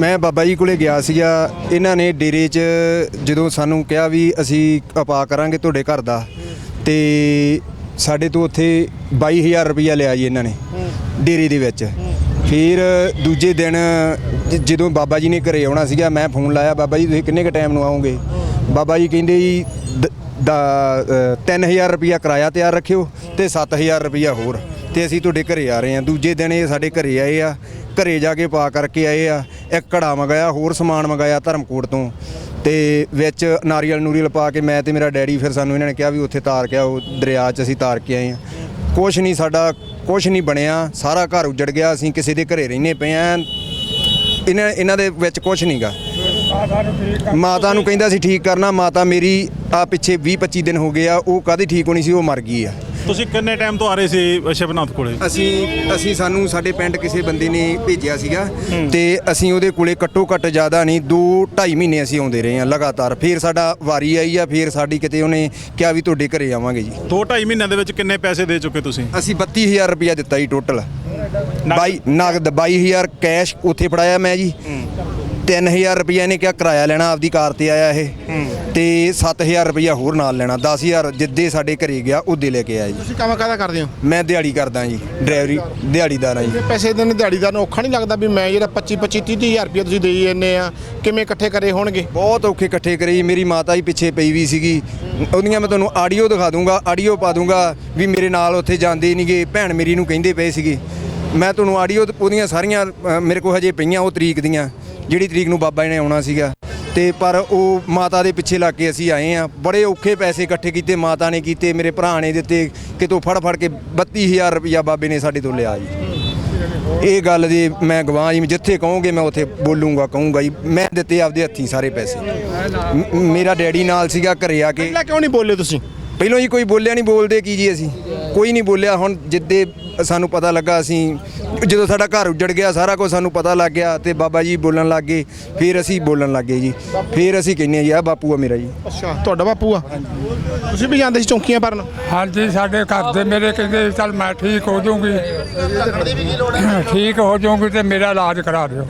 ਮੈਂ ਬਾਬਾ ਜੀ ਕੋਲੇ ਗਿਆ ਸੀਗਾ ਇਹਨਾਂ ਨੇ ਡੇਰੇ 'ਚ ਜਦੋਂ ਸਾਨੂੰ ਕਿਹਾ ਵੀ ਅਸੀਂ ਉਪਾਅ ਕਰਾਂਗੇ ਤੁਹਾਡੇ ਘਰ ਦਾ ਤੇ ਸਾਡੇ ਤੋਂ ਉੱਥੇ 22000 ਰੁਪਇਆ ਲਿਆ ਜੀ ਇਹਨਾਂ ਨੇ ਡੇਰੇ ਦੇ ਵਿੱਚ। ਫਿਰ ਦੂਜੇ ਦਿਨ ਜ- ਜਦੋਂ ਬਾਬਾ ਜੀ ਨੇ ਘਰੇ ਆਉਣਾ ਸੀਗਾ ਮੈਂ ਫੋਨ ਲਾਇਆ ਬਾਬਾ ਜੀ ਤੁਸੀਂ ਕਿੰਨੇ ਕ ਟਾਈਮ ਨੂੰ ਆਓਗੇ? ਬਾਬਾ ਜੀ ਕਹਿੰਦੇ ਜੀ ਦ- ਦਾ ਅ, 3000 ਰੁਪਇਆ ਕਿਰਾਇਆ ਤਿਆਰ ਰੱਖਿਓ ਤੇ 7000 ਰੁਪਇਆ ਹੋਰ ਤੇ ਅਸੀਂ ਤੁਹਾਡੇ ਘਰੇ ਆ ਰਹੇ ਹਾਂ। ਦੂਜੇ ਦਿਨ ਇਹ ਸਾਡੇ ਘਰੇ ਆਏ ਆ ਘਰੇ ਜਾ ਕੇ ਪਾ ਕਰਕੇ ਆਏ ਆ, ਇੱਕ ਘੜਾ ਮੰਗਾਇਆ, ਹੋਰ ਸਮਾਨ ਮੰਗਾਇਆ ਧਰਮਕੋਟ ਤੋਂ। ਤੇ ਵਿੱਚ ਨਾਰੀਅਲ ਨੂਰੀਅਲ ਪਾ ਕੇ ਮੈਂ ਤੇ ਮੇਰਾ ਡੈਡੀ ਫਿਰ ਸਾਨੂੰ ਇਹਨਾਂ ਨੇ ਕਿਹਾ ਵੀ ਉੱਥੇ ਤਾਰ ਕੇ ਆਓ, ਦਰਿਆ 'ਚ ਅਸੀਂ ਤਾਰ ਕੇ ਆਏ ਆ। ਕੁਛ ਨਹੀਂ ਸਾਡਾ, ਕੁਛ ਨਹੀਂ ਬਣਿਆ, ਸਾਰਾ ਘਰ ਉਜੜ ਗਿਆ, ਅਸੀਂ ਕਿਸੇ ਦੇ ਘਰੇ ਰਹਿੰਦੇ ਪਏ ਆ। ਇਹਨਾਂ ਇਹਨਾਂ ਦੇ ਵਿੱਚ ਕੁਛ ਨਹੀਂਗਾ ਮਾਤਾ ਨੂੰ ਕਹਿੰਦਾ ਸੀ ਠੀਕ ਕਰਨਾ ਮਾਤਾ ਮੇਰੀ ਆ ਪਿੱਛੇ 20 25 ਦਿਨ ਹੋ ਗਏ ਆ ਉਹ ਕਾਦੀ ਠੀਕ ਹੋਣੀ ਸੀ ਉਹ ਮਰ ਗਈ ਆ। ਤੁਸੀਂ ਕਿੰਨੇ ਟਾਈਮ ਤੋਂ ਆ ਰਹੇ ਸੀ ਸ਼ਿਵਨਾਥ ਕੋਲੇ? ਅਸੀਂ ਅਸੀਂ ਸਾਨੂੰ ਸਾਡੇ ਪਿੰਡ ਕਿਸੇ ਬੰਦੇ ਨੇ ਭੇਜਿਆ ਸੀਗਾ ਤੇ ਅਸੀਂ ਉਹਦੇ ਕੋਲੇ ਘੱਟੋ ਘੱਟ ਜ਼ਿਆਦਾ ਨਹੀਂ 2 2.5 ਮਹੀਨੇ ਅਸੀਂ ਆਉਂਦੇ ਰਹੇ ਹਾਂ ਲਗਾਤਾਰ। ਫਿਰ ਸਾਡਾ ਵਾਰੀ ਆਈ ਆ ਫਿਰ ਸਾਡੀ ਕਿਤੇ ਉਹਨੇ ਕਿਹਾ ਵੀ ਤੁਹਾਡੇ ਘਰੇ ਆਵਾਂਗੇ ਜੀ। 2.5 ਮਹੀਨਿਆਂ ਦੇ ਵਿੱਚ ਕਿੰਨੇ ਪੈਸੇ ਦੇ ਚੁੱਕੇ ਤੁਸੀਂ? ਅਸੀਂ 32000 ਰੁਪਇਆ ਦਿੱਤਾ ਜੀ ਟੋਟਲ ਬਾਈ ਨਗਦ 22000 ਕੈਸ਼ ਉੱਥੇ ਫੜਾਇਆ ਮੈਂ ਜੀ। 3000 ਰੁਪਇਆ ਇਹਨੇ ਕਿਹਾ ਕਿਰਾਇਆ ਲੈਣਾ ਆਪਦੀ ਕਾਰ ਤੇ ਆਇਆ ਇਹ। ਤੇ 7000 ਰੁਪਇਆ ਹੋਰ ਨਾਲ ਲੈਣਾ 10000 ਜਿੱਦੇ ਸਾਡੇ ਘਰੇ ਗਿਆ ਉਹਦੇ ਲੈ ਕੇ ਆਇਆ ਜੀ। ਤੁਸੀਂ ਕੰਮ ਕਾਹਦਾ ਕਰਦੇ ਹੋ? ਮੈਂ ਦਿਹਾੜੀ ਕਰਦਾ ਜੀ ਡਰਾਈਵਰੀ ਦਿਹਾੜੀਦਾਰ ਆ ਜੀ ਇਹ ਪੈਸੇ ਦੇਣ ਦਿਹਾੜੀਦਾਰ ਨੂੰ ਔਖਾ ਨਹੀਂ ਲੱਗਦਾ ਵੀ ਮੈਂ ਜਿਹੜਾ 25 25 30 ਹਜ਼ਾਰ ਰੁਪਏ ਤੁਸੀਂ ਦੇਈ ਜੰਨੇ ਆ ਕਿਵੇਂ ਇਕੱਠੇ ਕਰੇ ਹੋਣਗੇ? ਬਹੁਤ ਔਖੇ ਇਕੱਠੇ ਕਰੇ ਜੀ ਮੇਰੀ ਮਾਤਾ ਹੀ ਪਿੱਛੇ ਪਈ ਵੀ ਸੀਗੀ। ਉਹਦੀਆਂ ਮੈਂ ਤੁਹਾਨੂੰ ਆਡੀਓ ਦਿਖਾ ਦੂੰਗਾ ਆਡੀਓ ਪਾ ਦੂੰਗਾ ਵੀ ਮੇਰੇ ਨਾਲ ਉੱਥੇ ਜਾਂਦੇ ਨਹੀਂਗੇ ਭੈਣ ਮੇਰੀ ਨੂੰ ਕਹਿੰਦੇ ਪਏ ਸੀਗੇ। ਮੈਂ ਤੁਹਾਨੂੰ ਆਡੀਓ ਉਹਦੀਆਂ ਸਾਰੀਆਂ ਅ, ਮੇਰੇ ਕੋਲ ਹਜੇ ਪਈਆਂ ਉਹ ਤਰੀਕ ਦੀਆਂ। ਜਿਹੜੀ ਤਰੀਕ ਨੂੰ ਬਾਬਾ ਜੀ ਨੇ ਆਉਣਾ ਸੀਗਾ। ਤੇ ਪਰ ਉਹ ਮਾਤਾ ਦੇ ਪਿੱਛੇ ਲੱਗ ਕੇ ਅਸੀਂ ਆਏ ਆ ਬੜੇ ਔਖੇ ਪੈਸੇ ਇਕੱਠੇ ਕੀਤੇ ਮਾਤਾ ਨੇ ਕੀਤੇ ਮੇਰੇ ਭਰਾ ਨੇ ਦਿੱਤੇ ਕਿਤੋਂ ਫੜ ਫੜ ਕੇ 32000 ਰੁਪਇਆ ਬਾਬੇ ਨੇ ਸਾਡੇ ਤੋਂ ਲਿਆ ਜੀ। ਇਹ ਗੱਲ ਦੀ ਮੈਂ ਗਵਾਹ ਜੀ ਜਿੱਥੇ ਕਹੋਗੇ ਮੈਂ ਉੱਥੇ ਬੋਲੂੰਗਾ ਕਹੂੰਗਾ ਜੀ। ਮੈਂ ਦਿੱਤੇ ਆਪਦੇ ਹੱਥੀਂ ਸਾਰੇ ਪੈਸੇ। ਮੇਰਾ ਡੈਡੀ ਨਾਲ ਸੀਗਾ ਘਰੇ ਆ ਕੇ। ਪਹਿਲਾਂ ਕਿਉਂ ਨਹੀਂ ਬੋਲੇ ਤੁਸੀਂ? ਪਹਿਲਾਂ ਜੀ ਕੋਈ ਬੋਲਿਆ ਨਹੀਂ ਬੋਲਦੇ ਕੀ ਜੀ ਅਸੀਂ? ਕੋਈ ਨਹੀਂ ਬੋਲਿਆ। ਹੁਣ ਜਿੱਦੇ ਸਾਨੂੰ ਪਤਾ ਲੱਗਾ ਅਸੀਂ ਜਦੋਂ ਸਾਡਾ ਘਰ ਉੱਜੜ ਗਿਆ ਸਾਰਾ ਕੁਝ ਸਾਨੂੰ ਪਤਾ ਲੱਗ ਗਿਆ ਤੇ ਬਾਬਾ ਜੀ ਬੋਲਣ ਲੱਗ ਗਏ ਫਿਰ ਅਸੀਂ ਬੋਲਣ ਲੱਗ ਗਏ ਜੀ। ਫਿਰ ਅਸੀਂ ਕਹਿੰਦੇ ਹਾਂ ਜੀ ਆ ਬਾਪੂ ਆ ਮੇਰਾ ਜੀ। ਅੱਛਾ ਤੁਹਾਡਾ ਬਾਪੂ ਆ? ਤੁਸੀਂ ਵੀ ਜਾਂਦੇ ਸੀ ਚੌਂਕੀਆਂ ਭਰਨ? ਹਾਂਜੀ ਸਾਡੇ ਘਰ ਦੇ ਮੇਰੇ ਕਹਿੰਦੇ ਚੱਲ ਮੈਂ ਠੀਕ ਹੋ ਜਾਊਂਗੀ। ਠੀਕ ਹੋ ਜਾਊਂਗੀ ਤੇ ਮੇਰਾ ਇਲਾਜ ਕਰਾ ਦਿਓ।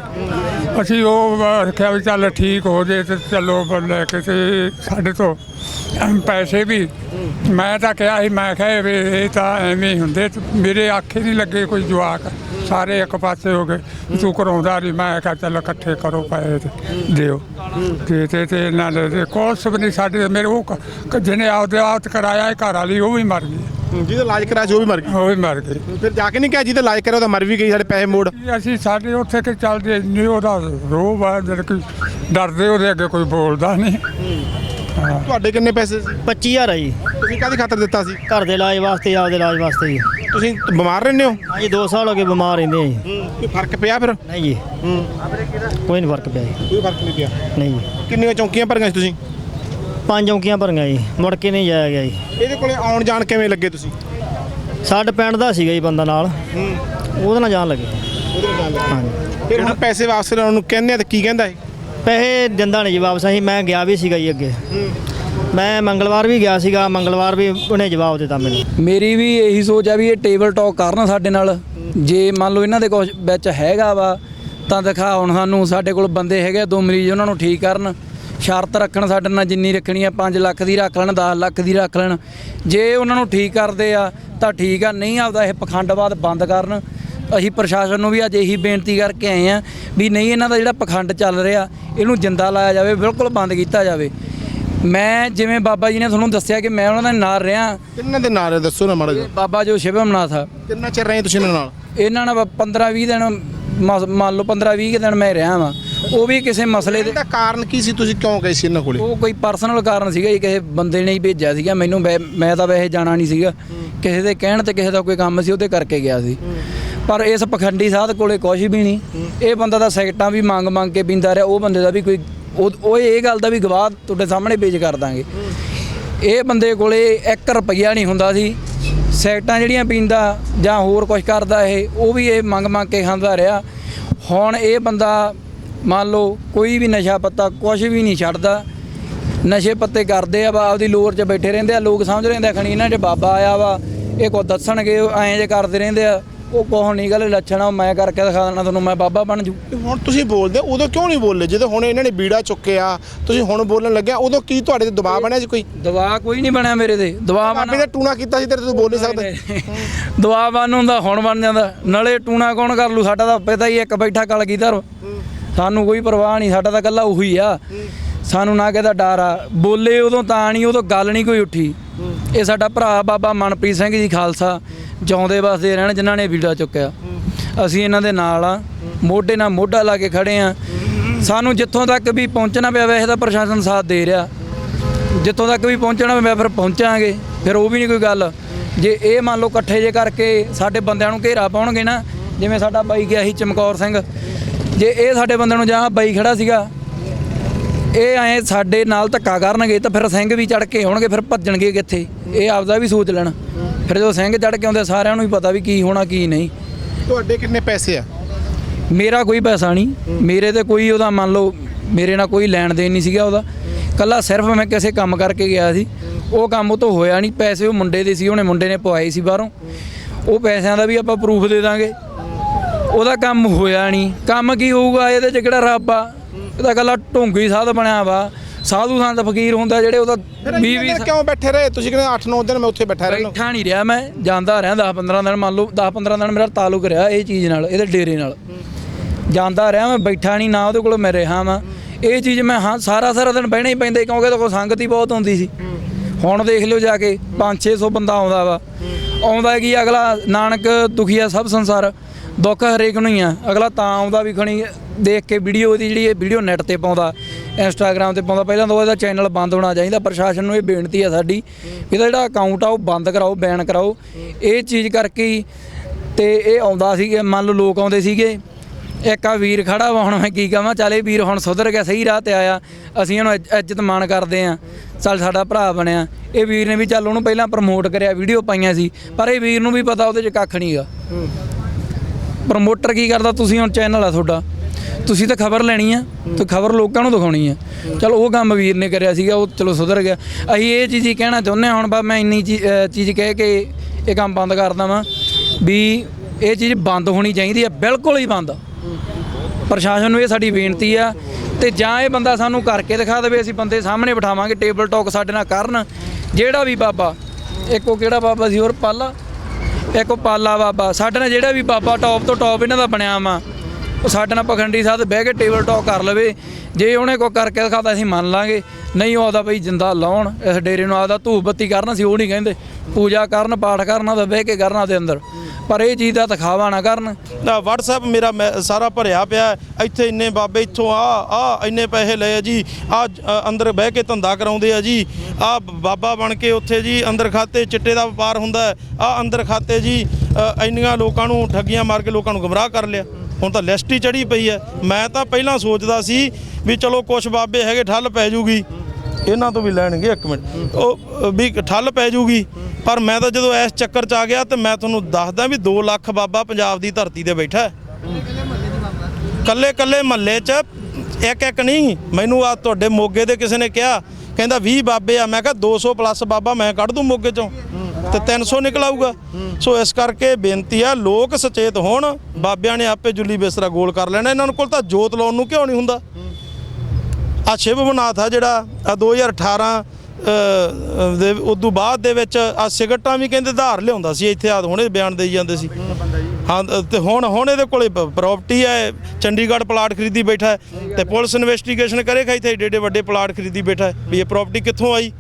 ਅਸੀਂ ਉਹ ਰੱਖਿਆ ਵੀ ਚੱਲ ਠੀਕ ਹੋ ਜੇ ਤੇ ਚੱਲੋ ਲੈ ਕੇ ਤੇ ਸਾਡੇ ਤੋਂ ਪੈਸੇ ਵੀ। ਮੈਂ ਤਾਂ ਕਿਹਾ ਸੀ, ਮੈਂ ਕਿਹਾ ਵੀ, ਇਹ ਤਾਂ ਐਵੇਂ ਹੀ ਹੁੰਦੇ ਮੇਰੇ ਆਖੇ ਨਹੀਂ ਲੱਗੇ ਕੋਈ ਜਵਾਕ। ਸਾਰੇ ਇੱਕ ਪਾਸੇ ਹੋ ਗਏ। ਤੂੰ ਕਰਾਉਂਦਾ ਨਹੀਂ ਮੈਂ ਕਿਹਾ ਚੱਲ ਇਕੱਠੇ ਕਰੋ ਪੈਸੇ ਤੇ ਦਿਓ। ਤੇ ਤੇ ਤੇ ਇਹਨਾਂ ਦੇ ਕੋਸ ਵੀ ਨਹੀਂ ਸਾਡੇ ਮੇਰੇ ਉਹ ਜਿਹਨੇ ਆਪਦੇ ਆਪ ਕਰਾਇਆ ਘਰ ਵਾਲੀ ਉਹ ਵੀ ਮਰ ਗਈ। ਜਿਹਦਾ ਇਲਾਜ ਕਰਾਇਆ ਸੀ ਉਹ ਵੀ ਮਰ ਗਈ। ਉਹ ਵੀ ਮਰ ਗਈ। ਫਿਰ ਜਾ ਕੇ ਨਹੀਂ ਕਿਹਾ ਜਿਹਦਾ ਇਲਾਜ ਕਰਿਆ ਮਰ ਵੀ ਗਈ ਸਾਡੇ ਪੈਸੇ ਮੋੜ। ਅਸੀਂ ਸਾਡੇ ਉੱਥੇ ਕਿ ਚੱਲਦੇ ਨਹੀਂ ਉਹਦਾ ਰੋਹ ਆ ਜਿਹੜਾ ਕਿ ਡਰਦੇ ਉਹਦੇ ਅੱਗੇ ਕੋਈ ਬੋਲਦਾ ਨਹੀਂ। ਤੁਹਾਡੇ ਕਿੰਨੇ ਪੈਸੇ ਸੀ? 25000 ਆ ਜੀ। ਤੁਸੀਂ ਕਾਹਦੀ ਖਾਤਰ ਦਿੱਤਾ ਸੀ? ਘਰ ਦੇ ਇਲਾਜ ਵਾਸਤੇ ਆਪਦੇ ਇਲਾਜ ਵਾਸਤੇ ਜੀ। ਤੁਸੀਂ ਬਿਮਾਰ ਰਹਿੰਦੇ ਹੋ? ਹਾਂਜੀ 2 ਸਾਲ ਹੋ ਗਏ ਬਿਮਾਰ ਰਹਿੰਦੇ ਆ ਜੀ। ਕੋਈ ਫ਼ਰਕ ਪਿਆ ਫਿਰ? ਨਹੀਂ ਜੀ। ਕੋਈ ਨਹੀਂ ਫ਼ਰਕ ਪਿਆ ਜੀ। ਕੋਈ ਫ਼ਰਕ ਨਹੀਂ ਪਿਆ? ਨਹੀਂ ਜੀ। ਕਿੰਨੀਆਂ ਚੌਂਕੀਆਂ ਭਰੀਆਂ ਸੀ ਤੁਸੀਂ? ਪੰਜ ਔਂਕੀਆਂ ਭਰੀਆਂ ਜੀ ਮੁੜ ਕੇ ਨਹੀਂ ਜਾਇਆ ਗਿਆ ਜੀ। ਇਹਦੇ ਕੋਲੇ ਆਉਣ ਜਾਣ ਕਿਵੇਂ ਲੱਗੇ ਤੁਸੀਂ? ਸਾਡੇ ਪਿੰਡ ਦਾ ਸੀਗਾ ਜੀ ਬੰਦਾ ਨਾਲ। ਉਹਦੇ ਨਾਲ ਜਾਣ ਲੱਗੇ। ਉਹਦੇ ਨਾਲ ਜਾਣ ਲੱਗੇ। ਹਾਂਜੀ। ਫਿਰ ਹੁਣ ਪੈਸੇ ਵਾਪਸ ਲੈਣ ਨੂੰ ਕਹਿੰਦੇ ਆ ਤਾਂ ਕੀ ਕਹਿੰਦਾ ਇਹ? ਪੈਸੇ ਦਿੰਦਾ ਨਹੀਂ ਜੀ ਵਾਪਸ ਅਸੀਂ ਮੈਂ ਗਿਆ ਵੀ ਸੀਗਾ ਜੀ ਅੱਗੇ। ਮੈਂ ਮੰਗਲਵਾਰ ਵੀ ਗਿਆ ਸੀਗਾ ਮੰਗਲਵਾਰ ਵੀ ਉਹਨੇ ਜਵਾਬ ਦਿੱਤਾ ਮੈਨੂੰ। ਮੇਰੀ ਵੀ ਇਹੀ ਸੋਚ ਆ ਵੀ ਇਹ ਟੇਬਲ ਟਾਕ ਕਰਨ ਸਾਡੇ ਨਾਲ। ਜੇ ਮੰਨ ਲਓ ਇਹਨਾਂ ਦੇ ਕੁਝ ਵਿੱਚ ਹੈਗਾ ਵਾ ਤਾਂ ਦਿਖਾ ਹੁਣ ਸਾਨੂੰ ਸਾਡੇ ਕੋਲ ਬੰਦੇ ਹੈਗੇ ਆ, ਦੋ ਮਰੀਜ਼ ਉਹਨਾਂ ਨੂੰ ਠੀਕ ਕਰਨ। ਸ਼ਰਤ ਰੱਖਣ ਸਾਡੇ ਨਾਲ ਜਿੰਨੀ ਰੱਖਣੀ ਆ 5 ਲੱਖ ਦੀ ਰੱਖ ਲੈਣ 10 ਲੱਖ ਦੀ ਰੱਖ ਲੈਣ। ਜੇ ਉਹਨਾਂ ਨੂੰ ਠੀਕ ਕਰਦੇ ਆ ਤਾਂ ਠੀਕ ਆ ਨਹੀਂ ਆਪਦਾ ਇਹ ਪਖੰਡਵਾਦ ਬੰਦ ਕਰਨ। ਅਸੀਂ ਪ੍ਰਸ਼ਾਸਨ ਨੂੰ ਵੀ ਅੱਜ ਇਹੀ ਬੇਨਤੀ ਕਰਕੇ ਆਏ ਆ ਵੀ ਨਹੀਂ ਇਹਨਾਂ ਦਾ ਜਿਹੜਾ ਪਖੰਡ ਚੱਲ ਰਿਹਾ ਇਹਨੂੰ ਜਿੰਦਾ ਲਾਇਆ ਜਾਵੇ ਬਿਲਕੁਲ ਬੰਦ ਕੀਤਾ ਜਾਵੇ। ਮੈਂ ਜਿਵੇਂ ਬਾਬਾ ਜੀ ਨੇ ਤੁਹਾਨੂੰ ਦੱਸਿਆ ਕਿ ਮੈਂ ਉਹਨਾਂ ਦੇ ਨਾਲ ਰਿਹਾ। ਕਿੰਨਾਂ ਦੇ ਨਾਂ ਦੱਸੋ ਨਾ ਮਾੜਾ ਜਿਹਾ। ਬਾਬਾ ਜੋ ਸ਼ਿਵਮਨਾਥ ਆ ਕਿੰਨਾ ਚਿਰ ਰਹੇ ਤੁਸੀਂ ਇਹਨਾਂ ਨਾਲ? ਇਹਨਾਂ ਨਾਲ 15 20 ਦਿਨ ਮੰਨ ਲਓ 15 20 ਦਿਨ ਮੈਂ ਰਿਹਾ ਵਾਂ। ਉਹ ਵੀ ਕਿਸੇ ਮਸਲੇ ਦੇ ਇਹਦਾ ਕਾਰਨ ਕੀ ਸੀ? ਤੁਸੀਂ ਕਿਉਂ ਗਏ ਸੀ ਇਹਨਾਂ ਕੋਲੇ? ਉਹ ਕੋਈ ਪਰਸਨਲ ਕਾਰਨ ਸੀਗਾ ਜੀ ਕਿਸੇ ਬੰਦੇ ਨੇ ਹੀ ਭੇਜਿਆ ਸੀਗਾ। ਮੈਨੂੰ ਵੈ- ਮੈਂ ਤਾਂ ਵੈਸੇ ਜਾਣਾ ਨਹੀਂ ਸੀਗਾ। ਕਿਸੇ ਦੇ ਕਹਿਣ ਤੇ ਕਿਸੇ ਦਾ ਕੋਈ ਕੰਮ ਸੀ ਉਹਦੇ ਕਰਕੇ ਗਿਆ ਸੀ। ਪਰ ਇਸ ਪਖੰਡੀ ਸਾਧ ਕੋਲੇ ਕੁਝ ਵੀ ਨਹੀਂ। ਇਹ ਬੰਦਾ ਤਾਂ ਸੈਕਟਾਂ ਵੀ ਮੰਗ ਮੰਗ ਕੇ ਪੀਂਦਾ ਰਿਹਾ ਉਹ ਬੰਦੇ ਦਾ ਵੀ ਕੋਈ ਉਹ ਉਹ ਇਹ ਗੱਲ ਦਾ ਵੀ ਗਵਾਹ ਤੁਹਾਡੇ ਸਾਹਮਣੇ ਪੇਸ਼ ਕਰ ਦਾਂਗੇ। ਇਹ ਬੰਦੇ ਕੋਲੇ 1 ਰੁਪਈਆ ਨਹੀਂ ਹੁੰਦਾ ਸੀ। ਸੈਕਟਾਂ ਜਿਹੜੀਆਂ ਪੀਂਦਾ ਜਾਂ ਹੋਰ ਕੁਝ ਕਰਦਾ ਇਹ ਉਹ ਵੀ ਇਹ ਮੰਗ ਮੰਗ ਕੇ ਖਾਂਦਾ ਰਿਹਾ। ਹੁਣ ਇਹ ਬੰਦਾ ਮੰਨ ਲਓ ਕੋਈ ਵੀ ਨਸ਼ਾ ਪੱਤਾ ਕੁਝ ਵੀ ਨਹੀਂ ਛੱਡਦਾ। ਨਸ਼ੇ ਪੱਤੇ ਕਰਦੇ ਆ ਵਾ ਆਪਦੀ ਲੋਰ 'ਚ ਬੈਠੇ ਰਹਿੰਦੇ ਆ ਲੋਕ ਸਮਝ ਰਹਿੰਦੇ ਆ ਖਣੀ ਇਹਨਾਂ 'ਚ ਬਾਬਾ ਆਇਆ ਵਾ ਇਹ ਕੋ ਦੱਸਣਗੇ ਐਂ ਜੇ ਕਰਦੇ ਰਹਿੰਦੇ ਆ ਉਹ ਕੋਹ ਨਹੀਂ ਗੱਲ ਲੱਛਣ ਮੈਂ ਕਰਕੇ ਦਿਖਾ ਦੇਣਾ ਤੁਹਾਨੂੰ ਮੈਂ ਬਾਬਾ ਬਣ ਜੂ। ਹੁਣ ਤੁਸੀਂ ਬੋਲਦੇ ਉਦੋਂ ਕਿਉਂ ਨਹੀਂ ਬੋਲੇ? ਜਦੋਂ ਹੁਣ ਇਹਨਾਂ ਨੇ ਬੀੜਾ ਚੁੱਕਿਆ ਤੁਸੀਂ ਹੁਣ ਬੋਲਣ ਲੱਗਿਆ ਉਦੋਂ ਕੀ ਤੁਹਾਡੇ ਤੇ ਦਬਾਅ ਬਣਿਆ ਸੀ ਕੋਈ? ਦਵਾ ਕੋਈ ਨਹੀਂ ਬਣਿਆ ਮੇਰੇ ਤੇ ਦਵਾ ਬਾਬੇ ਨੇ ਟੂਣਾ ਕੀਤਾ ਸੀ ਤੇਰੇ ਤੋਂ ਬੋਲ ਨਹੀਂ ਸਕਦੇ। ਦਵਾ ਬਣ ਹੁੰਦਾ ਹੁਣ ਬਣ ਜਾਂਦਾ। ਨਾਲੇ ਟੂਣਾ ਕੌਣ ਕਰ ਲੂ ਸਾਡਾ ਤਾਂ ਪਤਾ ਹੀ ਇੱਕ ਬੈਠਾ ਕਲਗੀਧਰ। ਸਾਨੂੰ ਕੋਈ ਪਰਵਾਹ ਨਹੀਂ, ਸਾਡਾ ਤਾਂ ਕੱਲਾ ਉਹੀ ਆ। ਸਾਨੂੰ ਨਾ ਕਿਹਦਾ ਡਰ ਆ। ਬੋਲੇ ਉਦੋਂ ਤਾਂ ਨਹੀਂ, ਉਦੋਂ ਗੱਲ ਨਹੀਂ ਕੋਈ ਉੱਠੀ। ਇਹ ਸਾਡਾ ਭਰਾ ਬਾਬਾ ਮਨਪ੍ਰੀਤ ਸਿੰਘ ਜੀ ਖਾਲਸਾ, ਜਿਉਂਦੇ ਵਸਦੇ ਰਹਿਣ, ਜਿਨ੍ਹਾਂ ਨੇ ਵੀੜਾ ਚੁੱਕਿਆ। ਅਸੀਂ ਇਹਨਾਂ ਦੇ ਨਾਲ ਆ। ਮੋਢੇ ਨਾਲ ਮੋਢਾ ਲਾ ਕੇ ਖੜੇ ਆ। ਸਾਨੂੰ ਜਿੱਥੋਂ ਤੱਕ ਵੀ ਪਹੁੰਚਣਾ ਪਿਆ, ਵੈਸੇ ਤਾਂ ਪ੍ਰਸ਼ਾਸਨ ਸਾਥ ਦੇ ਰਿਹਾ। ਜਿੱਥੋਂ ਤੱਕ ਵੀ ਪਹੁੰਚਣਾ ਮੈਂ ਫਿਰ ਪਹੁੰਚਾਂਗੇ। ਫਿਰ ਉਹ ਵੀ ਨਹੀਂ ਕੋਈ ਗੱਲ। ਜੇ ਇਹ ਮੰਨ ਲਓ ਇਕੱਠੇ ਜੇ ਕਰਕੇ ਸਾਡੇ ਬੰਦਿਆਂ ਨੂੰ ਘੇਰਾ ਪਾਉਣਗੇ ਨਾ, ਜਿਵੇਂ ਸਾਡਾ ਬਾਈ ਗਿਆ ਸੀ ਚਮਕੌਰ ਸਿੰਘ ਜੇ ਇਹ ਸਾਡੇ ਬੰਦਿਆਂ ਨੂੰ ਜਾਂ ਬਾਈ ਖੜਾ ਸੀਗਾ ਇਹ ਐ ਸਾਡੇ ਨਾਲ ਧੱਕਾ ਕਰਨਗੇ ਤਾਂ ਫਿਰ ਸਿੰਘ ਵੀ ਚੜ ਕੇ ਆਉਣਗੇ ਫਿਰ ਭੱਜਣਗੇ ਕਿੱਥੇ? ਇਹ ਆਪਦਾ ਵੀ ਸੋਚ ਲੈਣ। ਫਿਰ ਜਦੋਂ ਸਿੰਘ ਚੜ ਕੇ ਆਉਂਦੇ ਸਾਰਿਆਂ ਨੂੰ ਹੀ ਪਤਾ ਵੀ ਕੀ ਹੋਣਾ ਕੀ ਨਹੀਂ। ਤੁਹਾਡੇ ਕਿੰਨੇ ਪੈਸੇ ਆ? ਮੇਰਾ ਕੋਈ ਪੈਸਾ ਨਹੀਂ। ਮੇਰੇ ਤੇ ਕੋਈ ਉਹਦਾ ਮੰਨ ਲਓ ਮੇਰੇ ਨਾਲ ਕੋਈ ਲੈਣ ਦੇਣ ਨਹੀਂ ਸੀਗਾ ਉਹਦਾ। ਕੱਲਾ ਸਿਰਫ ਮੈਂ ਕਿਸੇ ਕੰਮ ਕਰਕੇ ਗਿਆ ਸੀ। ਉਹ ਕੰਮ ਉਹ ਤੋਂ ਹੋਇਆ ਨਹੀਂ। ਪੈਸੇ ਉਹ ਮੁੰਡੇ ਦੇ ਸੀ ਉਹਨੇ ਮੁੰਡੇ ਨੇ ਪਵਾਏ ਸੀ ਬਾਹਰੋਂ। ਉਹ ਪੈਸਿਆਂ ਦਾ ਵੀ ਆਪਾਂ ਪ੍ਰੂਫ ਦੇ ਦਾਂਗੇ। ਉਹਦਾ ਕੰਮ ਹੋਇਆ ਨਹੀਂ। ਕੰਮ ਕੀ ਹੋਊਗਾ? ਇਹਦੇ ਚ ਕਿਹੜਾ ਰੱਬ ਆ? ਇਹਦਾ ਕੱਲਾ ਢੋਂਗੀ ਸਾਧ ਬਣਿਆ ਵਾ। ਸਾਧੂ ਸੰਤ ਫਕੀਰ ਹੁੰਦਾ ਜਿਹੜੇ ਉਹਦਾ 20 20 20 ਕਿਉਂ ਬੈਠੇ ਰਹੇ? ਤੁਸੀਂ ਕਹਿੰਦੇ 8-9 ਦਿਨ ਮੈਂ ਉੱਥੇ ਬੈਠਾ ਰਹਿਣਾ। ਬੈਠਾ ਨਹੀਂ ਰਿਹਾ ਮੈਂ। ਜਾਂਦਾ ਰਿਹਾ 10 15 ਦਿਨ ਮੰਨ ਲਓ 10 15 ਦਿਨ ਮੇਰਾ ਤਾਲੁਕ ਰਿਹਾ ਇਹ ਚੀਜ਼ ਨਾਲ ਇਹਦੇ ਡੇਰੇ ਨਾਲ। ਜਾਂਦਾ ਰਿਹਾ ਮੈਂ ਬੈਠਾ ਨਹੀਂ ਨਾ ਉਹਦੇ ਕੋਲ ਮੈਂ ਰਿਹਾ ਵਾਂ। ਇਹ ਚੀਜ਼ ਮੈਂ ਹਾਂ ਸਾਰਾ ਸਾਰਾ ਦਿਨ ਬਹਿਣਾ ਹੀ ਪੈਂਦਾ ਕਿਉਂਕਿ ਉਹਦੇ ਕੋਲ ਸੰਗਤ ਹੀ ਬਹੁਤ ਹੁੰਦੀ ਸੀ। ਹੁਣ ਦੇਖ ਲਿਓ ਜਾ ਕੇ 5-600 ਬੰਦਾ ਆਉਂਦਾ ਵਾ। ਆਉਂਦਾ ਕੀ ਅਗਲਾ ਨਾਨਕ ਦੁਖੀਆ ਸਭ ਸੰਸਾਰ। ਦੁੱਖ ਹਰੇਕ ਨੂੰ ਹੀ ਆ। ਅਗਲਾ ਤਾਂ ਆਉਂਦਾ ਵੀ ਖਣੀ ਦੇਖ ਕੇ ਵੀਡੀਓ ਦੀ ਜਿਹੜੀ ਇਹ ਵੀਡੀਓ ਨੈਟ ਤੇ ਪਾਉਂਦਾ ਇੰਸਟਾਗ੍ਰam ਤੇ ਪਾਉਂਦਾ। ਪਹਿਲਾਂ ਤਾਂ ਉਹਦਾ ਚੈਨਲ ਬੰਦ ਹੋਣਾ ਚਾਹੀਦਾ। ਪ੍ਰਸ਼ਾਸਨ ਨੂੰ ਇਹ ਬੇਨਤੀ ਆ ਸਾਡੀ ਵੀ ਇਹਦਾ ਜਿਹੜਾ ਅਕਾਊਂਟ ਆ ਉਹ ਬੰਦ ਕਰਾਓ ਬੈਨ ਕਰਾਓ। ਇਹ ਚੀਜ਼ ਕਰਕੇ ਹੀ ਤੇ ਇਹ ਆਉਂਦਾ ਸੀ ਮੰਨ ਲਓ ਲੋਕ ਆਉਂਦੇ ਸੀਗੇ। ਇੱਕ ਆ ਵੀਰ ਖੜਾ ਵਾ, ਹੁਣ ਮੈਂ ਕੀ ਕਹਾਂ, ਚੱਲ ਇਹ ਵੀਰ ਹੁਣ ਸੁਧਰ ਗਿਆ, ਸਹੀ ਰਾਹ ਤੇ ਆਇਆ। ਅਸੀਂ ਇਹਨੂੰ ਇੱਜ- ਇੱਜ਼ਤ ਮਾਣ ਕਰਦੇ ਆ। ਚੱਲ ਸਾਡਾ ਭਰਾ ਬਣਿਆ। ਇਹ ਵੀਰ ਨੇ ਵੀ ਚੱਲ ਉਹਨੂੰ ਪਹਿਲਾਂ ਪ੍ਰਮੋਟ ਕਰਿਆ ਵੀਡੀਓ ਪਾਈਆਂ ਸੀ। ਪਰ ਇਹ ਵੀਰ ਨੂੰ ਵੀ ਪਤਾ ਉਹਦੇ 'ਚ ਕੱਖ ਨਹੀਂਗਾ ਪ੍ਰਮੋਟਰ ਕੀ ਕਰਦਾ? ਤੁਸੀਂ ਹੁਣ ਚੈਨਲ ਆ ਤੁਹਾਡਾ। ਤੁਸੀਂ ਤਾਂ ਖਬਰ ਲੈਣੀ ਆ ਤੇ ਖਬਰ ਲੋਕਾਂ ਨੂੰ ਦਿਖਾਉਣੀ ਆ। ਚਲ ਉਹ ਕੰਮ ਵੀਰ ਨੇ ਕਰਿਆ ਸੀਗਾ, ਉਹ ਚਲੋ ਸੁਧਰ ਗਿਆ। ਅਸੀਂ ਇਹ ਚੀਜ਼ ਹੀ ਕਹਿਣਾ ਚਾਹੁੰਦੇ ਹਾਂ ਹੁਣ ਬਾ ਮੈਂ ਇੰਨੀ ਚੀ- ਚੀਜ਼ ਕਹਿ ਕੇ ਇਹ ਕੰਮ ਬੰਦ ਕਰਦਾ ਵਾਂ ਵੀ ਇਹ ਚੀਜ਼ ਬੰਦ ਹੋਣੀ ਚਾਹੀਦੀ ਆ, ਬਿਲਕੁਲ ਹੀ ਬੰਦ। ਪ੍ਰਸ਼ਾਸਨ ਨੂੰ ਇਹ ਸਾਡੀ ਬੇਨਤੀ ਆ ਤੇ ਜਾਂ ਇਹ ਬੰਦਾ ਸਾਨੂੰ ਕਰਕੇ ਦਿਖਾ ਦੇਵੇ, ਅਸੀਂ ਬੰਦੇ ਸਾਹਮਣੇ ਬਿਠਾਵਾਂਗੇ, ਟੇਬਲ ਟਾਕ ਸਾਡੇ ਨਾਲ ਕਰਨ। ਜਿਹੜਾ ਵੀ ਬਾਬਾ, ਇੱਕ ਉਹ ਕਿਹੜਾ ਬਾਬਾ ਸੀ, ਹੋਰ ਪਾਲਾ। ਇੱਕ ਪਾਲਾ ਬਾਬਾ, ਸਾਡੇ ਨਾਲ ਜਿਹੜਾ ਵੀ ਬਾਬਾ ਟੌਪ ਤੋਂ ਟੌਪ ਇਹਨਾਂ ਦਾ ਬਣਿਆ ਵਾ। ਉਹ ਸਾਡੇ ਨਾਲ ਪਖੰਡੀ ਸਾਹਿਬ ਬਹਿ ਕੇ ਟੇਬਲ ਟਾਕ ਕਰ ਲਵੇ। ਜੇ ਉਹਨੇ ਕੋਈ ਕਰਕੇ ਦਿਖਾਤਾ, ਅਸੀਂ ਮੰਨ ਲਾਂਗੇ। ਨਹੀਂ, ਉਹ ਆਦਾ ਬਈ ਜਿੰਦਾ ਲਾਉਣ, ਇਸ ਡੇਰੇ ਨੂੰ ਆਦਾ ਧੂਪ ਬੱਤੀ ਕਰਨ ਸੀ ਉਹ ਨਹੀਂ ਕਹਿੰਦੇ। ਪੂਜਾ ਕਰਨ, ਪਾਠ ਕਰਨਾ ਤਾਂ ਬਹਿ ਕੇ ਕਰਨਾ ਦੇ ਅੰਦਰ। ਪਰ ਇਹ ਚੀਜ਼ ਦਾ ਦਿਖਾਵਾ ਨਾ ਕਰਨ। ਨਾ, WhatsApp ਮੇਰਾ ਮੈਂ- ਸਾਰਾ ਭਰਿਆ ਪਿਆ ਇੱਥੇ ਇੰਨੇ ਬਾਬੇ, ਇੱਥੋਂ ਆ ਆ, ਇੰਨੇ ਪੈਸੇ ਲਏ ਜੀ। ਆ ਅੰਦਰ ਬਹਿ ਕੇ ਧੰਦਾ ਕਰਾਉਂਦੇ ਆ ਜੀ। ਆ, ਬਾਬਾ ਬਣ ਕੇ ਉੱਥੇ ਜੀ, ਅੰਦਰ ਖਾਤੇ ਚਿੱਟੇ ਦਾ ਵਪਾਰ ਹੁੰਦਾ ਆ, ਅੰਦਰ ਖਾਤੇ ਜੀ ਇੰਨੀਆਂ ਲੋਕਾਂ ਨੂੰ ਠੱਗੀਆਂ ਮਾਰ ਕੇ ਲੋਕਾਂ ਨੂੰ ਗੁੰਮਰਾਹ ਕਰ ਲਿਆ। ਹੁਣ ਤਾਂ ਲਿਸਟ ਹੀ ਚੜੀ ਪਈ ਹੈ। ਮੈਂ ਤਾਂ ਪਹਿਲਾਂ ਸੋਚਦਾ ਸੀ ਵੀ ਚਲੋ ਕੁਛ ਬਾਬੇ ਹੈਗੇ, ਠੱਲ ਪੈ ਜੂਗੀ। ਇਹਨਾਂ ਤੋਂ ਵੀ ਲੈਣਗੇ ਇੱਕ ਮਿੰਟ। ਉਹ, ਵੀ ਠੱਲ ਪੈ ਜੂਗੀ। ਪਰ ਮੈਂ ਤਾਂ ਜਦੋਂ ਇਸ ਚੱਕਰ 'ਚ ਆ ਗਿਆ ਤੇ ਮੈਂ ਤੁਹਾਨੂੰ ਦੱਸਦਾ ਵੀ 2 ਲੱਖ ਬਾਬਾ ਪੰਜਾਬ ਦੀ ਧਰਤੀ ਤੇ ਬੈਠਾ ਹੈ। ਕੱਲੇ ਕੱਲੇ ਮਹੱਲੇ 'ਚ ਇੱਕ ਇੱਕ ਨਹੀਂ। ਮੈਨੂੰ ਆ ਤੁਹਾਡੇ ਮੋਗੇ ਦੇ ਕਿਸੇ ਨੇ ਕਿਹਾ, ਕਹਿੰਦਾ 20 ਬਾਬੇ ਆ। ਮੈਂ ਕਿਹਾ 200 ਪਲੱਸ ਬਾਬਾ ਮੈਂ ਕੱਢ ਦੂੰ ਮੋਗੇ 'ਚੋਂ। ਤੇ 300 ਨਿਕਲ ਆਊਗਾ ਸੋ ਇਸ ਕਰਕੇ ਬੇਨਤੀ ਆ, ਲੋਕ ਸਚੇਤ ਹੋਣ। ਬਾਬਿਆਂ ਨੇ ਆਪੇ ਜੁੱਲੀ ਬਿਸਤਰਾ ਗੋਲ ਕਰ ਲੈਣਾ। ਇਹਨਾਂ ਨੂੰ ਕੋਲ ਤਾਂ ਜੋਤ ਲਾਉਣ ਨੂੰ ਕਿਉਂ ਨਹੀਂ ਹੁੰਦਾ। ਆ ਸ਼ਿਵ ਬਨਾਥ ਆ ਜਿਹੜਾ ਆ 2018 ਦੇ ਉਦੋਂ ਬਾਅਦ ਦੇ ਵਿੱਚ ਆ ਸਿਗਰਟਾਂ ਵੀ ਕਹਿੰਦੇ ਧਾਰ ਲਿਆਉਂਦਾ ਸੀ, ਇੱਥੇ ਆ ਹੁਣੇ ਬਿਆਨ ਦੇਈ ਜਾਂਦੇ ਸੀ। ਹਾਂ, ਤੇ ਹੁਣ ਹੁਣ ਇਹਦੇ ਕੋਲੇ ਪ੍ਰਾਪਰਟੀ ਹੈ ਚੰਡੀਗੜ੍ਹ ਪਲਾਟ ਖਰੀਦੀ ਬੈਠਾ ਤੇ ਪੁਲਿਸ ਇਨਵੈਸਟੀਗੇਸ਼ਨ ਕਰੇਗਾ ਇੱਥੇ ਏਡੇ ਵੱਡੇ ਪਲਾਟ ਖਰੀਦੀ ਬੈਠਾ ਵੀ ਇਹ ਪ੍ਰਾਪਰਟੀ ਕਿੱਥੋਂ ਆਈ?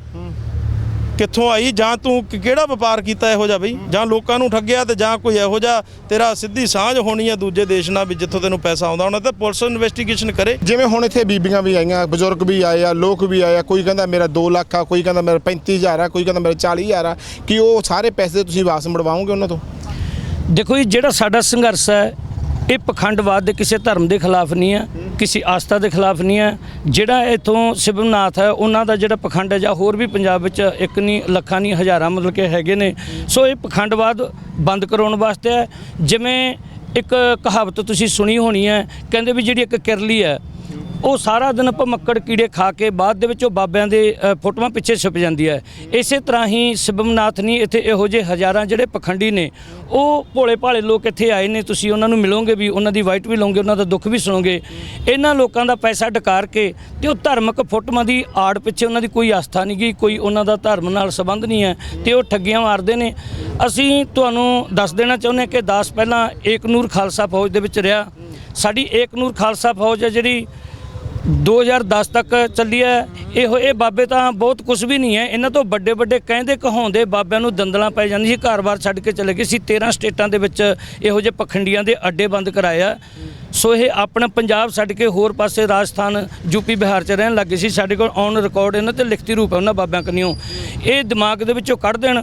ਕਿੱਥੋਂ ਆਈ? ਜਾਂ ਤੂੰ ਕਿਹੜਾ ਵਪਾਰ ਕੀਤਾ ਇਹੋ ਜਿਹਾ ਬਈ? ਜਾਂ ਲੋਕਾਂ ਨੂੰ ਠੱਗਿਆ ਤੇ ਜਾਂ ਕੋਈ ਇਹੋ ਜਿਹਾ ਤੇਰਾ ਸਿੱਧੀ ਸਾਂਝ ਹੋਣੀ ਹੈ ਦੂਜੇ ਦੇਸ਼ ਨਾਲ ਵੀ ਜਿੱਥੋਂ ਤੈਨੂੰ ਪੈਸਾ ਆਉਂਦਾ ਹੋਣਾ ਤੇ ਪੁਲਿਸ ਇਨਵੈਸਟੀਗੇਸ਼ਨ ਕਰੇ। ਜਿਵੇਂ ਹੁਣ ਇੱਥੇ ਬੀਬੀਆਂ ਵੀ ਆਈਆਂ ਬਜ਼ੁਰਗ ਵੀ ਆਏ ਆ ਲੋਕ ਵੀ ਆਏ ਆ ਕੋਈ ਕਹਿੰਦਾ ਮੇਰਾ 2 ਲੱਖ ਆ ਕੋਈ ਕਹਿੰਦਾ ਮੇਰਾ 35000 ਆ ਕੋਈ ਕਹਿੰਦਾ ਮੇਰਾ 40000 ਆ ਕਿ ਉਹ ਸਾਰੇ ਪੈਸੇ ਤੁਸੀਂ ਵਾਪਸ ਮੁੜਵਾਓਗੇ ਉਹਨਾਂ ਤੋਂ? ਦੇਖੋ ਜੀ ਜਿਹੜਾ ਸਾਡਾ ਸੰਘਰਸ਼ ਹੈ ਇਹ ਪਖੰਡਵਾਦ ਦੇ ਕਿਸੇ ਧਰਮ ਦੇ ਖਿਲਾਫ ਨਹੀਂ ਹੈ, ਕਿਸੇ ਆਸਥਾ ਦੇ ਖਿਲਾਫ ਨਹੀਂ ਹੈ। ਜਿਹੜਾ ਇਥੋਂ ਸਿਵਮਨਾਥ ਹੈ, ਉਹਨਾਂ ਦਾ ਜਿਹੜਾ ਪਖੰਡ ਹੈ ਜਾਂ ਹੋਰ ਵੀ ਪੰਜਾਬ ਵਿੱਚ ਇੱਕ ਨਹੀਂ, ਲੱਖਾਂ ਨਹੀਂ, ਹਜ਼ਾਰਾਂ ਮਤਲਬ ਕਿ ਹੈਗੇ ਨੇ। ਸੋ ਇਹ ਪਖੰਡਵਾਦ ਬੰਦ ਕਰਾਉਣ ਵਾਸਤੇ ਹੈ। ਜਿਵੇਂ ਇੱਕ ਕਹਾਵਤ ਤੁਸੀਂ ਸੁਣੀ ਹੋਣੀ ਹੈ, ਕਹਿੰਦੇ ਵੀ ਜਿਹੜੀ ਇੱਕ ਕਿਰਲੀ ਹੈ ਉਹ ਸਾਰਾ ਦਿਨ ਭਮੱਕੜ ਕੀੜੇ ਖਾ ਕੇ ਬਾਅਦ ਦੇ ਵਿੱਚ ਉਹ ਬਾਬਿਆਂ ਦੇ ਫੋਟੋਆਂ ਪਿੱਛੇ ਛਿਪ ਜਾਂਦੀ ਹੈ। ਇਸੇ ਤਰ੍ਹਾਂ ਹੀ ਸਿਬਮਨਾਥ ਨਹੀਂ ਇੱਥੇ ਇਹੋ ਜਿਹੇ ਹਜ਼ਾਰਾਂ ਜਿਹੜੇ ਪਖੰਡੀ ਨੇ, ਉਹ ਭੋਲੇ ਭਾਲੇ ਲੋਕ ਇੱਥੇ ਆਏ ਨੇ, ਤੁਸੀਂ ਉਹਨਾਂ ਨੂੰ ਮਿਲੋਗੇ ਵੀ, ਉਹਨਾਂ ਦੀ ਵਾਈਟ ਵੀ ਲਓਗੇ, ਉਹਨਾਂ ਦਾ ਦੁੱਖ ਵੀ ਸੁਣੋਗੇ। ਇਹਨਾਂ ਲੋਕਾਂ ਦਾ ਪੈਸਾ ਡਕਾਰ ਕੇ ਤੇ ਉਹ ਧਾਰਮਿਕ ਫੋਟੋਆਂ ਦੀ ਆੜ ਪਿੱਛੇ ਉਹਨਾਂ ਦੀ ਕੋਈ ਆਸਥਾ ਨਹੀਂ ਗਈ, ਕੋਈ ਉਹਨਾਂ ਦਾ ਧਰਮ ਨਾਲ ਸੰਬੰਧ ਨਹੀਂ ਹੈ ਤੇ ਉਹ ਠੱਗੀਆਂ ਮਾਰਦੇ ਨੇ। ਅਸੀਂ ਤੁਹਾਨੂੰ ਦੱਸ ਦੇਣਾ ਚਾਹੁੰਦੇ ਹਾਂ ਕਿ ਦਾਸ ਪਹਿਲਾਂ ਏਕਨੂਰ ਖਾਲਸਾ ਫੌਜ ਦੇ ਵਿੱਚ ਰਿਹਾ। ਸਾਡੀ ਏਕਨੂਰ ਖਾਲਸਾ ਫੌਜ ਹੈ ਜਿਹੜੀ 2010 ਤੱਕ ਚੱਲੀ ਹੈ। ਇਹੋ, ਇਹ ਬਾਬੇ ਤਾਂ ਬਹੁਤ ਕੁਝ ਵੀ ਨਹੀਂ ਹੈ। ਇਹਨਾਂ ਤੋਂ ਵੱਡੇ ਵੱਡੇ ਕਹਿੰਦੇ ਕਹਾਉਂਦੇ ਬਾਬਿਆਂ ਨੂੰ ਦੰਦਲਾਂ ਪੈ ਜਾਂਦੀ ਸੀ ਘਰ-ਬਾਰ ਛੱਡ ਕੇ ਚਲੇ ਗਏ ਸੀ। 13 ਸਟੇਟਾਂ ਦੇ ਵਿੱਚ ਇਹੋ ਜਿਹੇ ਪਖੰਡੀਆਂ ਦੇ ਅੱਡੇ ਬੰਦ ਕਰਾਇਆ ਸੋ ਇਹ ਆਪਣਾ ਪੰਜਾਬ ਛੱਡ ਕੇ ਹੋਰ ਪਾਸੇ ਰਾਜਸਥਾਨ, ਯੂਪੀ, ਬਿਹਾਰ ਚ ਰਹਿਣ ਲੱਗੇ ਸੀ। ਸਾਡੇ ਕੋਲ ਔਨ ਰਿਕਾਰਡ ਇਹਨਾਂ ਤੇ ਲਿਖਤੀ ਰੂਪ ਹੈ ਉਹਨਾਂ ਬਾਬਿਆਂ ਕਨੀਓ। ਇਹ ਦਿਮਾਗ ਦੇ ਵਿੱਚੋਂ ਕੱਢ ਦੇਣ।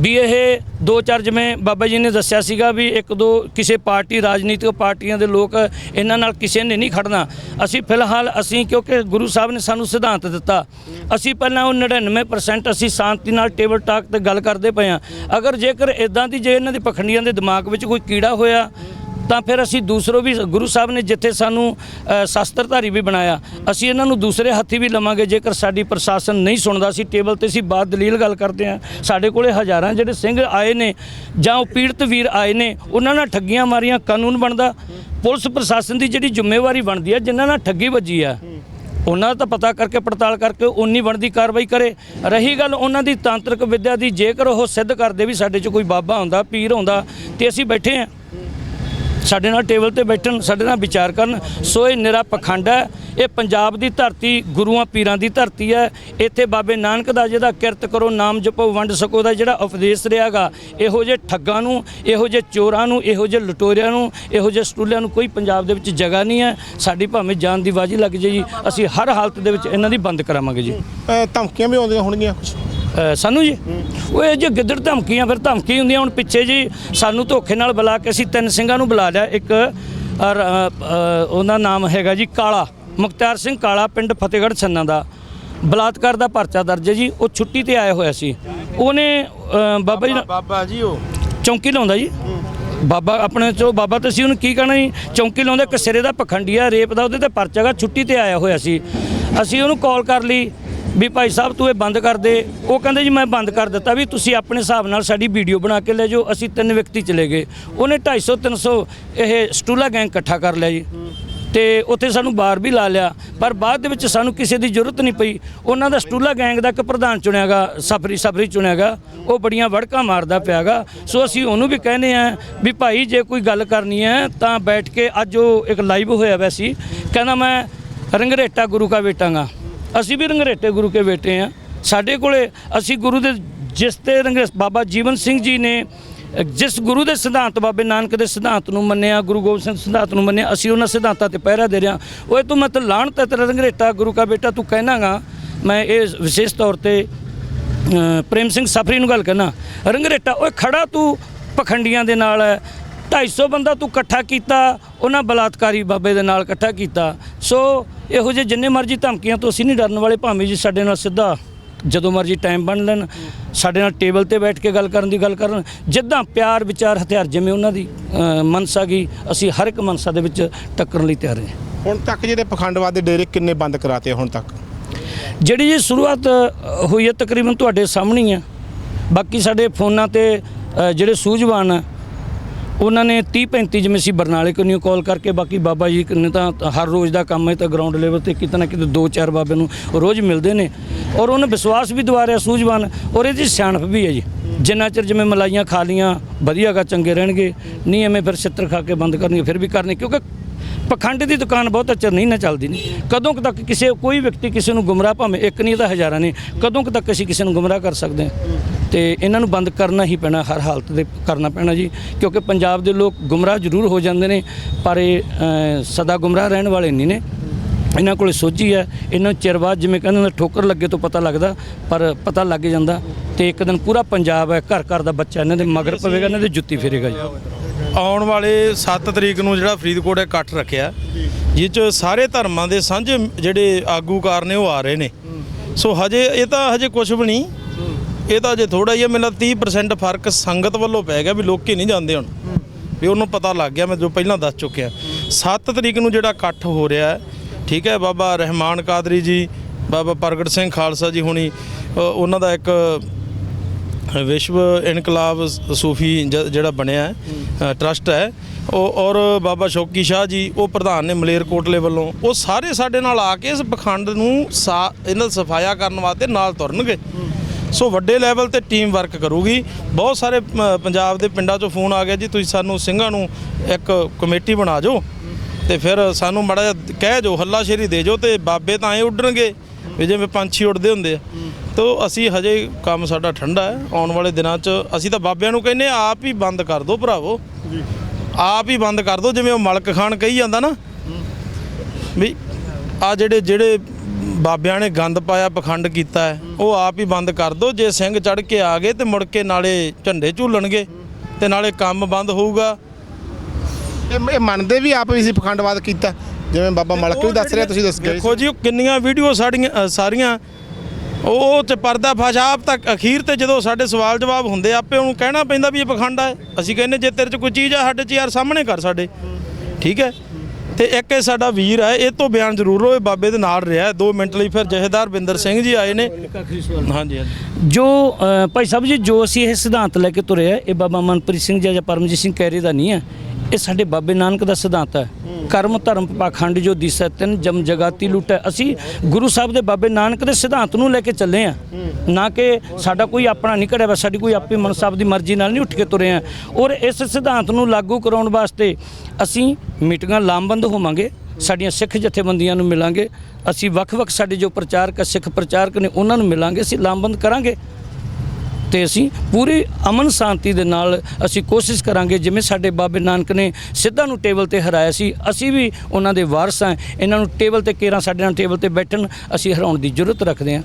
ਵੀ ਇਹ ਦੋ ਚਾਰ ਜਿਵੇਂ ਬਾਬਾ ਜੀ ਨੇ ਦੱਸਿਆ ਸੀਗਾ ਵੀ ਇੱਕ ਦੋ ਕਿਸੇ ਪਾਰਟੀ, ਰਾਜਨੀਤਿਕ ਪਾਰਟੀਆਂ ਦੇ ਲੋਕ ਇਹਨਾਂ ਨਾਲ ਕਿਸੇ ਨੇ ਨਹੀਂ ਖੜਨਾ। ਅਸੀਂ ਫਿਲਹਾਲ ਅਸੀਂ ਕਿਉਂਕਿ ਗੁਰੂ ਸਾਹਿਬ ਨੇ ਸਾਨੂੰ ਸਿਧਾਂਤ ਦਿੱਤਾ। ਅਸੀਂ ਪਹਿਲਾਂ ਉਹ 99% ਅਸੀਂ ਸ਼ਾਂਤੀ ਨਾਲ ਟੇਬਲ ਟਾਕ ਤੇ ਗੱਲ ਕਰਦੇ ਪਏ ਆ ਅਗਰ ਜੇਕਰ ਇਦਾਂ ਦੀ ਜੇ ਇਹਨਾਂ ਦੇ ਪਖੰਡੀਆਂ ਦੇ ਦਿਮਾਗ ਵਿੱਚ ਕੋਈ ਕੀੜਾ ਹੋਇਆ ਤਾਂ ਫਿਰ ਅਸੀਂ ਦੂਸਰੋ ਵੀ ਗੁਰੂ ਸਾਹਿਬ ਨੇ ਜਿੱਥੇ ਸਾਨੂੰ ਸ਼ਸਤਰਧਾਰੀ ਵੀ ਬਣਾਇਆ, ਅਸੀਂ ਇਹਨਾਂ ਨੂੰ ਦੂਸਰੇ ਹੱਥੀ ਵੀ ਲਵਾਂਗੇ, ਜੇਕਰ ਸਾਡੀ ਪ੍ਰਸ਼ਾਸਨ ਨਹੀਂ ਸੁਣਦਾ ਸੀ ਟੇਬਲ ਤੇ ਅਸੀਂ ਬਾਤ ਦਲੀਲ ਗੱਲ ਕਰਦੇ ਹਾਂ। ਸਾਡੇ ਕੋਲੇ ਹਜ਼ਾਰਾਂ ਜਿਹੜੇ ਸਿੰਘ ਆਏ ਨੇ, ਜਾਂ ਉਹ ਪੀੜਤ ਵੀਰ ਆਏ ਨੇ, ਉਹਨਾਂ ਨਾਲ ਠੱਗੀਆਂ ਮਾਰੀਆਂ, ਕਾਨੂੰਨ ਬਣਦਾ। ਪੁਲਿਸ ਪ੍ਰਸ਼ਾਸਨ ਦੀ ਜਿਹੜੀ ਜ਼ਿੰਮੇਵਾਰੀ ਬਣਦੀ ਹੈ, ਜਿਨ੍ਹਾਂ ਨਾਲ ਠੱਗੀ ਵੱਜੀ ਆ ਉਹਨਾਂ ਦਾ ਤਾਂ ਪਤਾ ਕਰਕੇ, ਪੜਤਾਲ ਕਰਕੇ ਉਨੀ ਬਣਦੀ, ਕਾਰਵਾਈ ਕਰੇ। ਰਹੀ ਗੱਲ ਉਹਨਾਂ ਦੀ ਤਾਂਤਰਿਕ ਵਿੱਦਿਆ ਦੀ, ਜੇਕਰ ਉਹ ਸਿੱਧ ਕਰਦੇ ਵੀ ਸਾਡੇ 'ਚ ਕੋਈ ਬਾਬਾ ਹੁੰਦਾ, ਪੀਰ ਹੁੰਦਾ, ਤੇ ਅਸੀਂ ਬੈਠੇ ਹਾਂ। ਸਾਡੇ ਨਾਲ ਟੇਬਲ ਤੇ ਬੈਠਣ, ਸਾਡੇ ਨਾਲ ਵਿਚਾਰ ਕਰਨ, ਸੋ ਇਹ ਨਿਰਾ ਪਖੰਡ ਹੈ। ਇਹ ਪੰਜਾਬ ਦੀ ਧਰਤੀ, ਗੁਰੂਆਂ ਪੀਰਾਂ ਦੀ ਧਰਤੀ ਹੈ। ਇੱਥੇ ਬਾਬੇ ਨਾਨਕ ਦਾ ਜਿਹਦਾ ਕਿਰਤ ਕਰੋ, ਨਾਮ ਜਪੋ, ਵੰਡ ਸਕੋ, ਦਾ ਜਿਹੜਾ ਉਪਦੇਸ਼ ਰਿਹਾਗਾ, ਇਹੋ ਜਿਹੇ ਠੱਗਾਂ ਨੂੰ, ਇਹੋ ਜਿਹੇ ਚੋਰਾਂ ਨੂੰ, ਇਹੋ ਜਿਹੇ ਲਟੋਰਿਆਂ ਨੂੰ, ਇਹੋ ਜਿਹੇ ਸਟੂਲਿਆਂ ਨੂੰ ਕੋਈ ਪੰਜਾਬ ਦੇ ਵਿੱਚ ਜਗ੍ਹਾ ਨਹੀਂ ਹੈ। ਸਾਡੀ ਭਾਵੇਂ ਜਾਨ ਦੀ ਬਾਜੀ ਲੱਗ ਜੇ ਜੀ, ਅਸੀਂ ਹਰ ਹਾਲਤ ਦੇ ਵਿੱਚ ਇਹਨਾਂ ਦੀ ਬੰਦ ਕਰਾਵਾਂਗੇ ਜੀ। ਧਮਕੀਆਂ ਵੀ ਆਉਂਦੀਆਂ ਹੋਣਗੀਆਂ ਕੁਝ ਸਾਨੂੰ ਜੀ? ਉਹ ਇਹ ਜੇ ਗਿੱਦੜ ਧਮਕੀਆਂ ਫਿਰ ਧਮਕੀ ਹੁੰਦੀਆਂ ਹੁਣ ਪਿੱਛੇ ਜੀ। ਸਾਨੂੰ ਧੋਖੇ ਨਾਲ ਬੁਲਾ ਕੇ ਅਸੀਂ ਤਿੰਨ ਸਿੰਘਾਂ ਨੂੰ ਬੁਲਾ ਲਿਆ। ਇੱਕ ਉਹਦਾ ਨਾਮ ਹੈਗਾ ਜੀ ਕਾਲਾ ਮੁਖਤਾਰ ਸਿੰਘ ਕਾਲਾ ਪਿੰਡ ਫਤਿਹਗੜ੍ਹ ਛੰਨਾ ਦਾ। ਬਲਾਤਕਾਰ ਦਾ ਪਰਚਾ ਦਰਜ ਹੈ ਜੀ। ਉਹ ਛੁੱਟੀ ਤੇ ਆਇਆ ਹੋਇਆ ਸੀ। ਉਹਨੇ ਬਾਬਾ ਜੀ ਬਾਬਾ ਜੀ ਉਹ। ਚੌਂਕੀ ਲਾਉਂਦਾ ਜੀ। ਬਾਬਾ ਆਪਣੇ ਚੋ ਬਾਬਾ ਤੇ ਸੀ ਉਹਨੂੰ ਕੀ ਕਹਿਣਾ ਜੀ? ਚੌਂਕੀ ਲਾਉਂਦਾ ਇੱਕ ਸਿਰੇ ਦਾ ਪਖੰਡੀਆ ਰੇਪ ਦਾ ਉਹਦੇ ਤੇ ਪਰਚਾ ਗਾ ਛੁੱਟੀ ਤੇ ਆਇਆ ਹੋਇਆ ਸੀ। ਅਸੀਂ ਉਹਨੂੰ ਕਾਲ ਕਰ ਲਈ। ਵੀ ਭਾਈ ਸਾਹਿਬ, ਤੂੰ ਇਹ ਬੰਦ ਕਰ ਦੇ। ਉਹ ਕਹਿੰਦੇ ਜੀ, ਮੈਂ ਬੰਦ ਕਰ ਦਿੱਤਾ ਵੀ ਤੁਸੀਂ ਆਪਣੇ ਹਿਸਾਬ ਨਾਲ ਸਾਡੀ ਵੀਡੀਓ ਬਣਾ ਕੇ ਲੈ ਜਾਓ, ਅਸੀਂ ਤਿੰਨ ਵਿਅਕਤੀ ਚਲੇ ਗਏ। ਉਹਨੇ 250 300 ਇਹ ਸਟੂਲਾ ਗੈਂਗ ਇਕੱਠਾ ਕਰ ਲਿਆ ਜੀ। ਤੇ ਉੱਥੇ ਸਾਨੂੰ ਬਾਰ ਵੀ ਲਾ ਲਿਆ, ਪਰ ਬਾਅਦ ਦੇ ਵਿੱਚ ਸਾਨੂੰ ਕਿਸੇ ਦੀ ਜ਼ਰੂਰਤ ਨਹੀਂ ਪਈ। ਉਹਨਾਂ ਦਾ ਸਟੂਲਾ ਗੈਂਗ ਦਾ ਇੱਕ ਪ੍ਰਧਾਨ ਚੁਣਿਆਗਾ, ਸਫਰੀ ਸਫਰੀ ਚੁਣਿਆਗਾ। ਉਹ ਬੜੀਆਂ ਵੜਕਾਂ ਮਾਰਦਾ ਪਿਆਗਾ। ਸੋ ਅਸੀਂ ਉਹਨੂੰ ਵੀ ਕਹਿੰਦੇ ਆ ਵੀ ਭਾਈ, ਜੇ ਕੋਈ ਗੱਲ ਕਰਨੀ ਹੈ, ਤਾਂ ਬੈਠ ਕੇ ਅੱਜ ਉਹ ਇੱਕ ਲਾਈਵ ਹੋਇਆ ਵੈ ਕਹਿੰਦਾ ਮੈਂ ਰੰਗਰੇਟਾ ਗੁਰੂ ਕਾ ਬੇਟਾਂਗਾ ਅਸੀਂ ਵੀ ਰੰਗਰੇਟੇ ਗੁਰੂ ਕੇ ਬੇਟੇ ਆ। ਸਾਡੇ ਕੋਲੇ ਅਸੀਂ ਗੁਰੂ ਦੇ ਜਿਸ ਤੇ ਰੰਗ ਬਾਬਾ ਜੀਵਨ ਸਿੰਘ ਜੀ ਨੇ, ਜਿਸ ਗੁਰੂ ਦੇ ਸਿਧਾਂਤ ਬਾਬੇ ਨਾਨਕ ਦੇ ਸਿਧਾਂਤ ਨੂੰ ਮੰਨਿਆ, ਗੁਰੂ ਗੋਬਿੰਦ ਸਿੰਘ ਸਿਧਾਂਤ ਨੂੰ ਮੰਨਿਆ, ਅਸੀਂ ਉਹਨਾਂ ਸਿਧਾਂਤਾਂ ਤੇ ਪਹਿਰਾ ਦੇ ਰਿਹਾ। ਓਏ ਤੂੰ ਮਤ ਲਾਣ ਤੇ ਤੇਰਾ ਰੰਗਰੇਟਾ ਗੁਰੂ ਕਾ ਬੇਟਾ ਤੂੰ ਕਹਿਣਾਗਾ। ਮੈਂ ਇਹ ਵਿਸ਼ੇਸ਼ ਤੌਰ ਤੇ ਪ੍ਰੇਮ ਸਿੰਘ ਸਫਰੀ ਨੂੰ ਗੱਲ ਕਰਨਾ। ਰੰਗਰੇਟਾ, ਓਏ ਖੜਾ ਤੂੰ ਪਖੰਡੀਆਂ ਦੇ ਨਾਲ ਹੈ 250 ਬੰਦਾ ਤੂੰ ਇਕੱਠਾ ਕੀਤਾ, ਉਹਨਾਂ ਬਲਾਤਕਾਰੀ ਬਾਬੇ ਦੇ ਨਾਲ ਇਕੱਠਾ ਕੀਤਾ। ਸੋ ਇਹੋ ਜਿਹੇ ਜਿੰਨੇ ਮਰਜ਼ੀ ਧਮਕੀਆਂ ਤੋਂ ਅਸੀਂ ਨਹੀਂ ਡਰਨ ਵਾਲੇ ਭਾਵੇਂ ਜੀ ਸਾਡੇ ਨਾਲ ਸਿੱਧਾ ਜਦੋਂ ਮਰਜ਼ੀ ਟਾਈਮ ਬਣ ਲੈਣ ਸਾਡੇ ਨਾਲ ਟੇਬਲ ਤੇ ਬੈਠ ਕੇ ਗੱਲ ਕਰਨ ਦੀ ਗੱਲ ਕਰਨ ਜਿੱਦਾਂ ਪਿਆਰ ਵਿਚਾਰ ਹਥਿਆਰ ਜਿਵੇਂ ਉਹਨਾਂ ਦੀ ਅ, ਮਨਸਾ ਗਈ ਅਸੀਂ ਹਰ ਇੱਕ ਮਨਸਾ ਦੇ ਵਿੱਚ ਟੱਕਰਨ ਲਈ ਤਿਆਰ ਹਾਂ। ਹੁਣ ਤੱਕ ਜਿਹੜੇ ਪਖੰਡਵਾਦ ਦੇ ਡੇਰੇ ਕਿੰਨੇ ਬੰਦ ਕਰਾਤੇ ਹੁਣ ਤੱਕ? ਜਿਹੜੀ ਜੀ ਸ਼ੁਰੂਆਤ ਅ, ਹੋਈ ਹੈ ਤਕਰੀਬਨ ਤੁਹਾਡੇ ਸਾਹਮਣੇ ਹੀ ਆ ਬਾਕੀ ਸਾਡੇ ਫੋਨਾਂ ਤੇ ਅ, ਜਿਹੜੇ ਸੂਝਵਾਨ ਆ ਉਹਨਾਂ ਨੇ 30 35 ਜਿਵੇਂ ਅਸੀਂ ਬਰਨਾਲੇ ਕੋਲੋਂ ਕਾਲ ਕਰਕੇ ਬਾਕੀ ਬਾਬਾ ਜੀ ਨੇ ਤਾਂ ਹਰ ਰੋਜ਼ ਦਾ ਕੰਮ ਹੈ ਤਾਂ ਗਰਾਊਂਡ ਲੈਵਲ ਤੇ ਕਿਤੇ ਨਾ ਕਿਤੇ ਦੋ ਚਾਰ ਬਾਬੇ ਨੂੰ ਰੋਜ਼ ਮਿਲਦੇ ਨੇ ਔਰ ਉਹਨੇ ਵਿਸ਼ਵਾਸ ਵੀ ਦਿਵਾਰਿਆ ਸੂਝਵਾਨ ਔਰ ਇਹਦੀ ਸਿਆਣਪ ਵੀ ਹੈ ਜੀ। ਜਿੰਨਾ ਚਿਰ ਜਿਵੇਂ ਮਲਾਈਆਂ ਖਾ ਲੀਆਂ ਵਧੀਆਗਾ ਚੰਗੇ ਰਹਿਣਗੇ, ਨਹੀਂ ਐਵੇਂ ਫਿਰ ਛਿੱਤਰ ਖਾ ਕੇ ਬੰਦ ਕਰਨਗੇ, ਫਿਰ ਵੀ ਕਰਨੀ ਕਿਉਂਕਿ ਪਖੰਡ ਦੀ ਦੁਕਾਨ ਬਹੁਤ ਚਿਰ ਨਹੀਂ ਨਾ ਚੱਲਦੀ ਨਹੀਂ ਕਦੋਂ ਕੁ ਤੱਕ ਕਿਸੇ ਕੋਈ ਵਿਅਕਤੀ ਕਿਸੇ ਨੂੰ ਗੁੰਮਰਾਹ ਭਾਵੇਂ ਇੱਕ ਨਹੀਂ ਤਾਂ ਹਜ਼ਾਰਾਂ ਨੇ ਕਦੋਂ ਕੁ ਤੱਕ ਅਸੀਂ ਕਿਸੇ ਨੂੰ ਗੁੰਮਰਾਹ ਕਰ ਸਕਦੇ ਹਾਂ। ਤੇ ਇਹਨਾਂ ਨੂੰ ਬੰਦ ਕਰਨਾ ਹੀ ਪੈਣਾ ਹਰ ਹਾਲਤ ਦੇ ਕਰਨਾ ਪੈਣਾ ਜੀ ਕਿਉਂਕਿ ਪੰਜਾਬ ਦੇ ਲੋਕ ਗੁੰਮਰਾਹ ਜ਼ਰੂਰ ਹੋ ਜਾਂਦੇ ਨੇ ਪਰ ਇਹ ਸਦਾ ਗੁੰਮਰਾਹ ਰਹਿਣ ਵਾਲੇ ਨਹੀਂ ਨੇ। ਇਹਨਾਂ ਕੋਲੇ ਸੋਝੀ ਹੈ ਇਹਨਾਂ ਨੂੰ ਚਿਰ ਬਾਅਦ ਜਿਵੇਂ ਕਹਿੰਦੇ ਨੇ ਠੋਕਰ ਲੱਗੇ ਤੋਂ ਪਤਾ ਲੱਗਦਾ ਪਰ ਪਤਾ ਲੱਗ ਜਾਂਦਾ। ਤੇ ਇੱਕ ਦਿਨ ਪੂਰਾ ਪੰਜਾਬ ਹੈ ਘਰ ਘਰ ਦਾ ਬੱਚਾ ਇਹਨਾਂ ਦੇ ਮਗਰ ਪਵੇਗਾ ਇਹਨਾਂ ਦੇ ਜੁੱਤੀ ਫੇਰੇਗਾ ਜੀ। ਆਉਣ ਵਾਲੇ 7 ਤਰੀਕ ਨੂੰ ਜਿਹੜਾ ਫਰੀਦਕੋਟ ਇਕੱਠ ਰੱਖਿਆ। ਜਿਹ ਚ ਸਾਰੇ ਧਰਮਾਂ ਦੇ ਸਾਂਝੇ ਜਿਹੜੇ ਆਗੂਕਾਰ ਨੇ ਉਹ ਆ ਰਹੇ ਨੇ। ਸੋ ਹਜੇ ਇਹ ਤਾਂ ਹਜੇ ਕੁਝ ਵੀ ਨਹੀਂ। ਇਹ ਤਾਂ ਹਜੇ ਥੋੜਾ ਹੀ ਹੈ ਮੈਨੂੰ 30% ਫ਼ਰਕ ਸੰਗਤ ਵੱਲੋਂ ਪੈ ਗਿਆ ਵੀ ਲੋਕੀ ਨਹੀਂ ਜਾਂਦੇ ਹੁਣ। ਵੀ ਉਹਨੂੰ ਪਤਾ ਲੱਗ ਗਿਆ ਮੈਂ ਜੋ ਪਹਿਲਾਂ ਦੱਸ ਚੁੱਕਿਆ। 7 ਤਰੀਕ ਨੂੰ ਜਿਹੜਾ ਇਕੱਠ ਹੋ ਰਿਹਾ ਹੈ ਠੀਕ ਹੈ ਬਾਬਾ ਰਹਿਮਾਨ ਕਾਦਰੀ ਜੀ ਬਾਬਾ ਪ੍ਰਗਟ ਸਿੰਘ ਖਾਲਸਾ ਜੀ ਹੁਣੀ ਉਹਨਾਂ ਦਾ ਇੱਕ ਵਿਸ਼ਵ ਇਨਕਲਾਬ ਸੂਫੀ ਜ- ਜਿਹੜਾ ਬਣਿਆ ਹੈ ਟਰਸਟ ਹੈ, ਉਹ, ਔਰ ਬਾਬਾ ਸ਼ੌਕੀ ਸ਼ਾਹ ਜੀ, ਉਹ ਪ੍ਰਧਾਨ ਨੇ ਮਲੇਰਕੋਟਲੇ ਵੱਲੋਂ, ਉਹ ਸਾਰੇ ਸਾਡੇ ਨਾਲ ਆ ਕੇ ਇਸ ਪਖੰਡ ਨੂੰ ਸਾ- ਇਹਨਾਂ ਸਫਾਇਆ ਕਰਨ ਵਾਸਤੇ ਨਾਲ ਤੁਰਨਗੇ। ਸੋ ਵੱਡੇ ਲੈਵਲ ਤੇ ਟੀਮ ਵਰਕ ਕਰੂਗੀ। ਬਹੁਤ ਸਾਰੇ ਪੰਜਾਬ ਦੇ ਪਿੰਡਾਂ ਚੋਂ ਫੋਨ ਆ ਗਿਆ ਜੀ, ਤੁਸੀਂ ਸਾਨੂੰ ਸਿੰਘਾਂ ਨੂੰ ਇੱਕ ਕਮੇਟੀ ਬਣਾ ਦਿਓ ਤੇ ਫਿਰ ਸਾਨੂੰ ਮੜਾ ਜਿਹਾ ਕਹਿ ਜੋ ਹੱਲਾਸ਼ੇਰੀ ਦੇ ਜੋ ਤੇ ਬਾਬੇ ਤਾਂ ਐ ਉੱਡਣਗੇ। ਵੀ ਜਿਵੇਂ ਪੰਛੀ ਉੱਡਦੇ ਹੁੰਦੇ ਆ। ਤੋ ਅਸੀਂ ਹਜੇ ਕੰਮ ਸਾਡਾ ਠੰਡਾ ਹੈ। ਆਉਣ ਵਾਲੇ ਦਿਨਾਂ 'ਚ ਅਸੀਂ ਤਾਂ ਬਾਬਿਆਂ ਨੂੰ ਕਹਿੰਨੇ ਆਪ ਹੀ ਬੰਦ ਕਰ ਦਿਓ ਭਰਾਵੋ। ਆਪ ਹੀ ਬੰਦ ਕਰ ਦਿਓ ਜਿਵੇਂ ਉਹ ਮਲਕ ਖਾਨ ਕਹੀ ਜਾਂਦਾ ਨਾ। ਵੀ ਆ ਜਿਹੜੇ ਜਿਹੜੇ ਬਾਬਿਆਂ ਨੇ ਗੰਦ ਪਾਇਆ ਪਖੰਡ ਕੀਤਾ ਹੈ ਉਹ ਆਪ ਹੀ ਬੰਦ ਕਰ ਦਿਓ ਜੇ ਸਿੰਘ ਚੜ ਕੇ ਆ ਗਏ ਤੇ ਮੁੜ ਕੇ ਨਾਲੇ ਝੰਡੇ ਝੂਲਣਗੇ ਤੇ ਨਾਲੇ ਕੰਮ ਬੰਦ ਹੋਊਗਾ। ਇਹ ਇਹ ਮੰਨਦੇ ਵੀ ਆਪ ਵੀ ਸੀ ਪਖੰਡਵਾਦ ਕੀਤਾ। ਜਿਵੇਂ ਬਾਬਾ ਮਲਕ ਵੀ ਦੱਸ ਰਿਹਾ ਤੁਸੀਂ ਦੱਸ ਗਏ ਦੇਖੋ ਜੀ ਉਹ ਕਿੰਨੀਆਂ ਵੀਡੀਓ ਸਾਡੀਆਂ ਅ, ਸਾਰੀਆਂ ਉਹ ਚ ਪਰਦਾ ਫਾਸ਼ ਆਪ ਤੱਕ ਅਖੀਰ ਤੇ ਜਦੋਂ ਸਾਡੇ ਸਵਾਲ ਜਵਾਬ ਹੁੰਦੇ ਆਪੇ ਉਹਨੂੰ ਕਹਿਣਾ ਪੈਂਦਾ ਵੀ ਇਹ ਪਖੰਡ ਹੈ ਅਸੀਂ ਕਹਿੰਦੇ ਜੇ ਤੇਰੇ ਚ ਕੋਈ ਚੀਜ਼ ਆ ਸਾਡੇ ਚ ਯਾਰ ਸਾਹਮਣੇ ਕਰ ਸਾਡੇ। ਠੀਕ ਹੈ? ਤੇ ਇੱਕ ਇਹ ਸਾਡਾ ਵੀਰ ਹੈ ਇਹ ਤੋਂ ਬਿਆਨ ਜ਼ਰੂਰ ਇਹ ਬਾਬੇ ਦੇ ਨਾਲ ਰਿਹਾ। 2 ਮਿੰਟ ਲਈ ਫਿਰ ਜਹੇਦਾਰ ਬਿੰਦਰ ਸਿੰਘ ਜੀ ਆਏ ਨੇ। ਹਾਂਜੀ ਹਾਂਜੀ। ਜੋ ਅ, ਭਾਈ ਸਾਹਿਬ ਜੀ ਜੋ ਅਸੀਂ ਇਹ ਸਿਧਾਂਤ ਲੈ ਕੇ ਤੁਰੇ ਆ ਇਹ ਬਾਬਾ ਮਨਪ੍ਰੀਤ ਸਿੰਘ ਜੀ ਜਾਂ ਪਰਮਜੀਤ ਸਿੰਘ ਕਹਿਰੇ ਦਾ ਨਹੀਂ ਹੈ। ਇਹ ਸਾਡੇ ਬਾਬੇ ਨਾਨਕ ਦਾ ਸਿਧਾਂਤ ਹੈ। ਕਰਮ ਧਰਮ ਪਾਖੰਡ ਜੋ ਦਿਸੈ ਤਿਨ ਜਮ ਜਗਾਤੀ ਲੁਟੈ। ਅਸੀਂ ਗੁਰੂ ਸਾਹਿਬ ਦੇ ਬਾਬੇ ਨਾਨਕ ਦੇ ਸਿਧਾਂਤ ਨੂੰ ਲੈ ਕੇ ਚੱਲੇ ਆ ਨਾ ਕਿ ਸਾਡਾ ਕੋਈ ਆਪਣਾ ਨਹੀਂ ਕਰਿਆ ਵਾ ਸਾਡੀ ਕੋਈ ਆਪਣੀ ਮਨ ਸਾਹਿਬ ਦੀ ਮਰਜ਼ੀ ਨਾਲ ਨਹੀਂ ਉੱਠ ਕੇ ਤੁਰੇ ਆ ਔਰ ਇਸ ਸਿਧਾਂਤ ਨੂੰ ਲਾਗੂ ਕਰਾਉਣ ਵਾਸਤੇ ਅਸੀਂ ਮੀਟਿੰਗਾਂ ਲਾਮਬੰਦ ਹੋਵਾਂਗੇ ਸਾਡੀਆਂ ਸਿੱਖ ਜਥੇਬੰਦੀਆਂ ਨੂੰ ਮਿਲਾਂਗੇ ਅਸੀਂ ਵੱਖ-ਵੱਖ ਸਾਡੇ ਜੋ ਪ੍ਰਚਾਰਕ ਸਿੱਖ ਪ੍ਰਚਾਰਕ ਨੇ ਉਹਨਾਂ ਨੂੰ ਮਿਲਾਂਗੇ ਅਸੀਂ ਲਾਮਬੰਦ ਕਰਾਂਗੇ। ਤੇ ਅਸੀਂ ਪੂਰੀ ਅਮਨ ਸ਼ਾਂਤੀ ਦੇ ਨਾਲ ਅਸੀਂ ਕੋਸ਼ਿਸ਼ ਕਰਾਂਗੇ, ਜਿਵੇਂ ਸਾਡੇ ਬਾਬੇ ਨਾਨਕ ਨੇ ਸਿੱਧਾ ਨੂੰ ਟੇਬਲ ਤੇ ਹਰਾਇਆ ਸੀ, ਅਸੀਂ ਵੀ ਉਹਨਾਂ ਦੇ ਵਾਰਸ ਹਾਂ। ਇਹਨਾਂ ਨੂੰ ਟੇਬਲ ਤੇ ਕੇਰਾਂ ਸਾਡੇ ਨਾਲ ਟੇਬਲ ਤੇ ਬੈਠਣ ਅਸੀਂ ਹਰਾਉਣ ਦੀ ਜ਼ਰੂਰਤ ਰੱਖਦੇ ਹਾਂ।